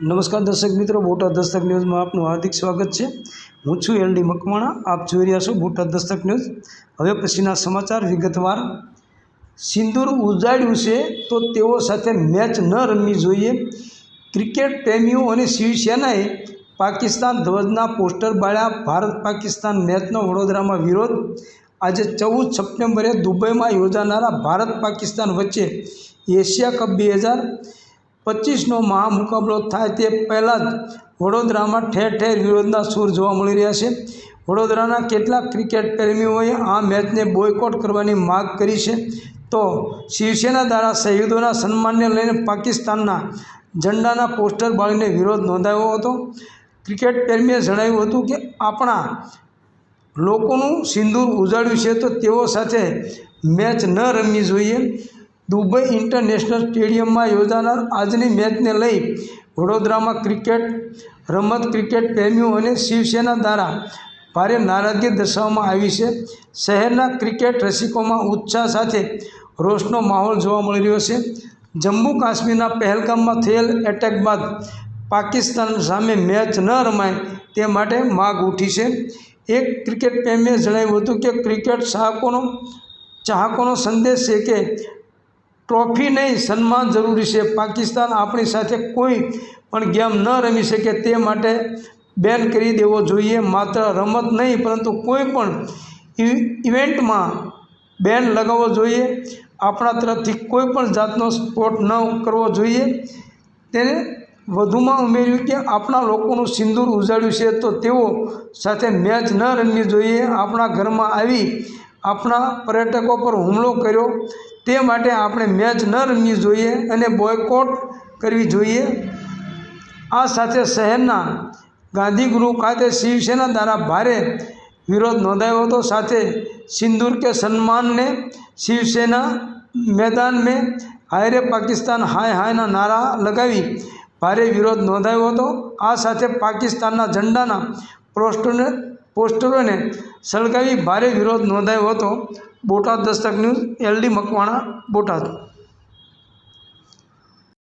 નમસ્કાર દર્શક મિત્રો, બોટાદ દસ્તક ન્યૂઝમાં આપનું હાર્દિક સ્વાગત છે. હું છું એલડી મકવાણા, આપ જોઈ રહ્યા છો બોટાદ દસ્તક ન્યૂઝ. હવે પછીના સમાચાર વિગતવાર. સિંદૂર ઉજાડ્યું છે તો તેઓ સાથે મેચ ન રમવી જોઈએ. ક્રિકેટ પ્રેમીઓ અને શિવસેનાએ પાકિસ્તાન ધ્વજના પોસ્ટર બાળ્યા. ભારત પાકિસ્તાન મેચનો વડોદરામાં વિરોધ. આજે ચૌદ સપ્ટેમ્બરે દુબઈમાં યોજાનારા ભારત પાકિસ્તાન વચ્ચે એશિયા કપ બે હજાર પચીસનો મહામુકાબલો થાય તે પહેલાં જ વડોદરામાં ઠેર ઠેર વિરોધના સૂર જોવા મળી રહ્યા છે. વડોદરાના કેટલાક ક્રિકેટ પ્રેમીઓએ આ મેચને બોયકોટ કરવાની માગ કરી છે. તો શિવસેના દ્વારા શહીદોના સન્માનને લઈને પાકિસ્તાનના ઝંડાના પોસ્ટર બાળીને વિરોધ નોંધાયો હતો. ક્રિકેટ પ્રેમીએ જણાવ્યું હતું કે, આપણા લોકોનું સિંદૂર ઉજાડ્યું છે તો તેઓ સાથે મેચ ન રમવી જોઈએ. દુબઈ ઇન્ટરનેશનલ સ્ટેડિયમમાં યોજાનાર આજની મેચને લઈ વડોદરામાં ક્રિકેટ, રમત ક્રિકેટ પ્રેમીઓ અને શિવસેના દ્વારા ભારે નારાજગી દર્શાવવામાં આવી છે. શહેરના ક્રિકેટ રસિકોમાં ઉત્સાહ સાથે રોષનો માહોલ જોવા મળી રહ્યો છે. જમ્મુ કાશ્મીરના પહેલગામમાં થયેલ એટેક બાદ પાકિસ્તાન સામે મેચ ન રમાય તે માટે માગ ઉઠી છે. એક ક્રિકેટ પ્રેમીએ જણાવ્યું હતું કે ક્રિકેટ ચાહકોનો ચાહકોનો સંદેશ છે કે ટ્રોફી નહીં, સન્માન જરૂરી છે. પાકિસ્તાન આપણી સાથે કોઈ પણ ગેમ ન રમી શકે તે માટે બેન કરી દેવો જોઈએ. માત્ર રમત નહીં, પરંતુ કોઈ પણ ઇવેન્ટમાં બેન લગાવવો જોઈએ. આપણા તરફથી કોઈ પણ જાતનો સ્પોર્ટ ન કરવો જોઈએ. તેને વધુમાં ઉમેર્યું કે આપણા લોકોનું સિંદૂર ઉજાડ્યું છે તો તેઓ સાથે મેચ ન રમવી જોઈએ. આપણા ઘરમાં આવી આપણા પર્યટકો પર હુમલો કર્યો. તે માટે આપણે મેચ ન રમવી જોઈએ અને બોયકોટ કરવી જોઈએ. આ સાથે શહેરના ગાંધીગૃહ ખાતે શિવસેના દ્વારા ભારે વિરોધ નોંધાયો હતો. સાથે સિંદૂર કે સન્માનને શિવસેના મેદાન મેં હાયરે પાકિસ્તાન હાય હાયના નારા લગાવી ભારે વિરોધ નોંધાયો હતો. આ સાથે પાકિસ્તાનના ઝંડાના પોસ્ટરને પોસ્ટરોને સળગાવી ભારે વિરોધ નોંધાયો હતો. Botad Dastak news LD Makwana Botad.